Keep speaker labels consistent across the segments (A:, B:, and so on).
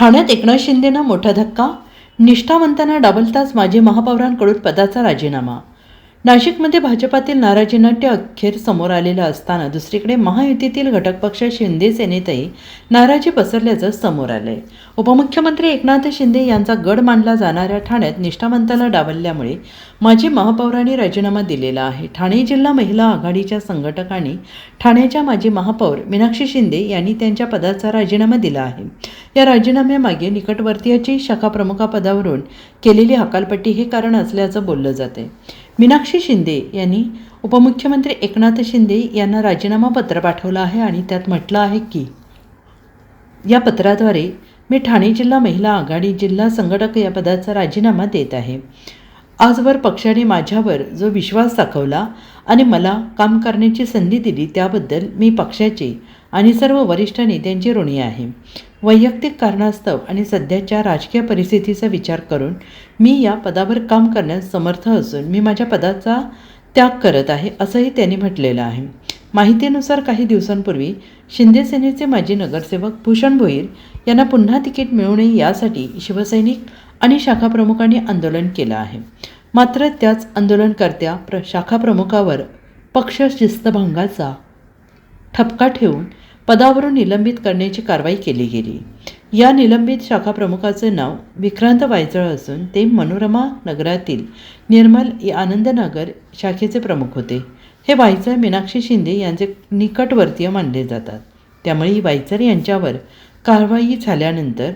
A: ठाण्यात एकनाथ शिंदेना मोठा धक्का निष्ठावंतांना डाबलताच माजी महापौरांकडून पदाचा राजीनामा. नाशिकमध्ये भाजपातील नाराजी नाट्य अखेर समोर आलेलं असताना दुसरीकडे महायुतीतील घटक पक्ष शिंदे सेनेतही नाराजी पसरल्याचं समोर आलंय. उपमुख्यमंत्री एकनाथ शिंदे यांचा गड मानला जाणाऱ्या ठाण्यात निष्ठावंताला डावलल्यामुळे माजी महापौरांनी राजीनामा दिलेला आहे. ठाणे जिल्हा महिला आघाडीच्या संघटकांनी ठाण्याच्या माजी महापौर मीनाक्षी शिंदे यांनी त्यांच्या पदाचा राजीनामा दिला आहे. या राजीनाम्यामागे निकटवर्तीयाची शाखाप्रमुखापदावरून केलेली हकालपट्टी हे कारण असल्याचं बोललं जाते मीनाक्षी शिंदे यांनी उपमुख्यमंत्री एकनाथ शिंदे यांना राजीनामा पत्र पाठवलं आहे आणि त्यात म्हटलं आहे की या पत्राद्वारे मी ठाणे जिल्हा महिला आघाडी जिल्हा संघटक या पदाचा राजीनामा देत आहे. आजवर पक्षाने माझ्यावर जो विश्वास दाखवला आणि मला काम करण्याची संधी दिली त्याबद्दल मी पक्षाचे आणि सर्व वरिष्ठ नेत्यांची ऋणी आहे. वैयक्तिक कारणास्तव आणि सध्याच्या राजकीय परिस्थितीचा विचार करून मी या पदावर काम करण्यास समर्थ असून मी माझ्या पदाचा त्याग करत आहे असंही त्यांनी म्हटलेलं आहे. माहितीनुसार काही दिवसांपूर्वी शिंदे सेनेचे माजी नगरसेवक भूषण भोईर यांना पुन्हा तिकीट मिळू नये यासाठी शिवसैनिक आणि शाखाप्रमुखांनी आंदोलन केलं आहे. मात्र त्याच आंदोलनकर्त्या प्र शाखाप्रमुखावर पक्ष शिस्तभंगाचा ठपका ठेवून पदावरून निलंबित करण्याची कारवाई केली गेली. या निलंबित शाखाप्रमुखाचे नाव विक्रांत वायचळ असून ते मनोरमा नगरातील निर्मल आनंदनगर शाखेचे प्रमुख होते. हे वायचळ मीनाक्षी शिंदे यांचे निकटवर्तीय मानले जातात. त्यामुळे वायचळ यांच्यावर कारवाई झाल्यानंतर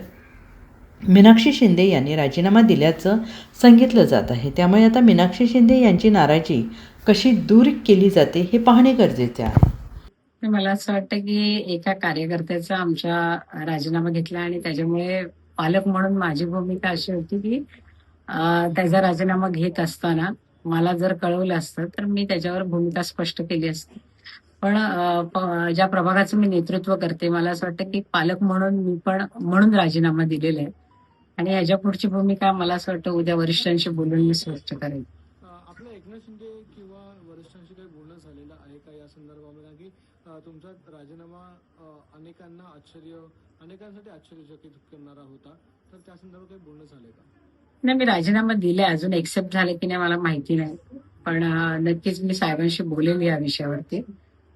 A: मीनाक्षी शिंदे यांनी राजीनामा दिल्याचं सांगितलं जात आहे. त्यामुळे आता मीनाक्षी शिंदे यांची नाराजी कशी दूर केली जाते हे पाहणे गरजेचे आहे.
B: मला असं वाटतं की एका कार्यकर्त्याचा आमच्या राजीनामा घेतला आणि त्याच्यामुळे पालक म्हणून माझी भूमिका अशी होती की त्याचा राजीनामा घेत असताना मला जर कळवलं असतं तर मी त्याच्यावर भूमिका स्पष्ट केली असती. पण ज्या प्रभागाचं मी नेतृत्व करते मला असं वाटतं की पालक म्हणून मी पण म्हणून राजीनामा दिलेला आहे. आणि याच्या पुढची भूमिका मला असं वाटतं उद्या वरिष्ठांशी बोलून मी स्पष्ट करेन.
C: आपलं एकनाथ शिंदे किंवा वरिष्ठांशी काही बोलणं झालेलं आहे का या संदर्भामध्ये की तुमचा राजीनामा अनेकांना आश्चर्य अनेकांसाठी आश्चर्यचकित करणारा होता. तर त्या संदर्भात काही बोलणं झालंय का?
B: नाही मी राजीनामा दिलाय. अजून एक्सेप्ट झाले की नाही मला माहिती नाही. पण नक्कीच मी साहेबांशी बोलेल या विषयावरती.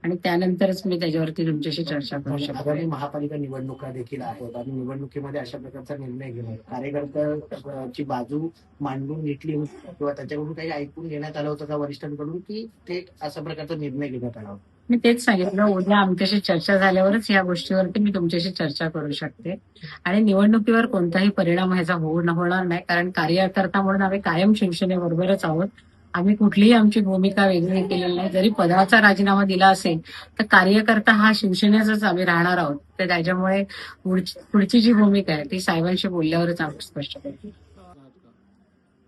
B: आणि त्यानंतरच मी त्याच्यावरती तुमच्याशी चर्चा करू शकतो.
D: आगामी महापालिका निवडणुका देखील आहेत आणि निवडणुकीमध्ये अशा प्रकारचा निर्णय घेणं कार्यकर्त्याची बाजू मांडून घेतली होती किंवा त्याच्याकडून काही ऐकून घेण्यात आलं होतं का वरिष्ठांकडून की ते अशा प्रकारचा निर्णय घेण्यात आला होता?
B: मी तेच सांगितलं उद्या आमच्याशी चर्चा झाल्यावरच या गोष्टीवरती मी तुमच्याशी चर्चा करू शकते. आणि निवडणुकीवर कोणताही परिणाम ह्याचा होऊ होणार नाही कारण कार्यकर्ता म्हणून आम्ही कायम शिवसेनेबरोबरच आहोत. आम्ही कुठलीही आमची भूमिका वेगळी केलेली नाही. जरी पदाचा राजीनामा दिला असेल तर कार्यकर्ता हा शिवसेनेचाच आम्ही राहणार आहोत. तर त्याच्यामुळे पुढची जी भूमिका आहे ती साहेबांशी बोलल्यावरच आम्ही स्पष्ट
C: करतो.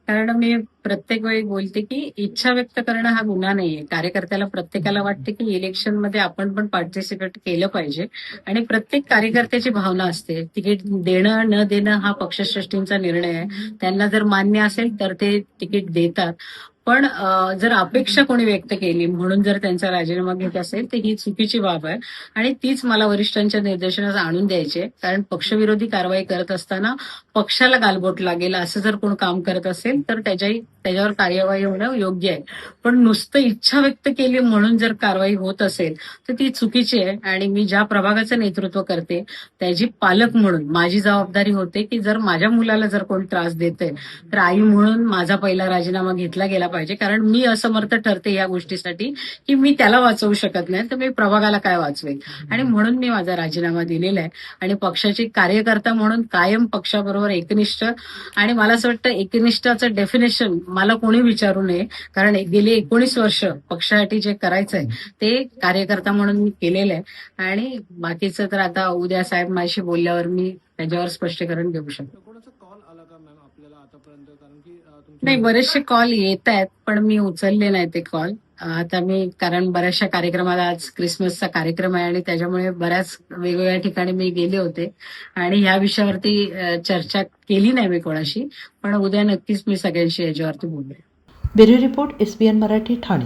B: कारण मी प्रत्येक वेळी बोलते की इच्छा व्यक्त करणं हा गुन्हा नाहीये. कार्यकर्त्याला प्रत्येकाला वाटते की इलेक्शनमध्ये आपण पण पार्टिसिपेट केलं पाहिजे. आणि प्रत्येक कार्यकर्त्याची भावना असते. तिकीट देणं न देणं हा पक्षश्रेष्ठींचा निर्णय आहे. त्यांना जर मान्य असेल तर ते तिकीट देतात. पण जर अपेक्षा कोणी व्यक्त केली म्हणून जर त्यांचा राजीनामा घेत असेल तर ही चुकीची बाब आहे. आणि तीच मला वरिष्ठांच्या निर्देशनास आणून द्यायची आहे. कारण पक्षविरोधी कारवाई करत असताना पक्षाला गालबोट लागेल असं जर कोण काम करत असेल तर त्याच्याही त्याच्यावर कार्यवाही होणं योग्य आहे. पण नुसतं इच्छा व्यक्त केली म्हणून जर कारवाई होत असेल तर ती चुकीची आहे. आणि मी ज्या प्रभागाचं नेतृत्व करते त्याची पालक म्हणून माझी जबाबदारी होते की जर माझ्या मुलाला जर कोण त्रास देते तर आई म्हणून माझा पहिला राजीनामा घेतला गेला पाहिजे. कारण मी असमर्थ ठरते या गोष्टीसाठी की मी त्याला वाचवू शकत नाही. तर मी प्रभागाला काय वाचवेल आणि म्हणून मी माझा राजीनामा दिलेला आहे. आणि पक्षाची कार्यकर्ता म्हणून कायम पक्षाबरोबर एकनिष्ठ आणि मला असं वाटतं एकनिष्ठाचं डेफिनेशन मला कोणी विचारू नये. कारण गेली एकोणीस वर्ष पक्षासाठी जे करायचं आहे ते कार्यकर्ता म्हणून मी केलेलं आहे. आणि बाकीचं तर आता उद्या साहेब माझ्याशी बोलल्यावर मी त्याच्यावर स्पष्टीकरण देऊ शकतो.
C: कोणाचा कॉल आला का मॅम आपल्याला आतापर्यंत? कारण की
B: नाही बरेचसे कॉल येत आहेत पण मी उचलले नाही ते कॉल आता मी कारण बऱ्याचशा कार्यक्रमाला आज क्रिसमसचा कार्यक्रम आहे आणि त्याच्यामुळे बऱ्याच वेगवेगळ्या ठिकाणी मी गेले होते. आणि ह्या विषयावरती चर्चा केली नाही मी कोणाशी पण उद्या नक्कीच मी सगळ्यांशी याच्यावरती बोलले.
A: Bureau report S P N Marathi Thane.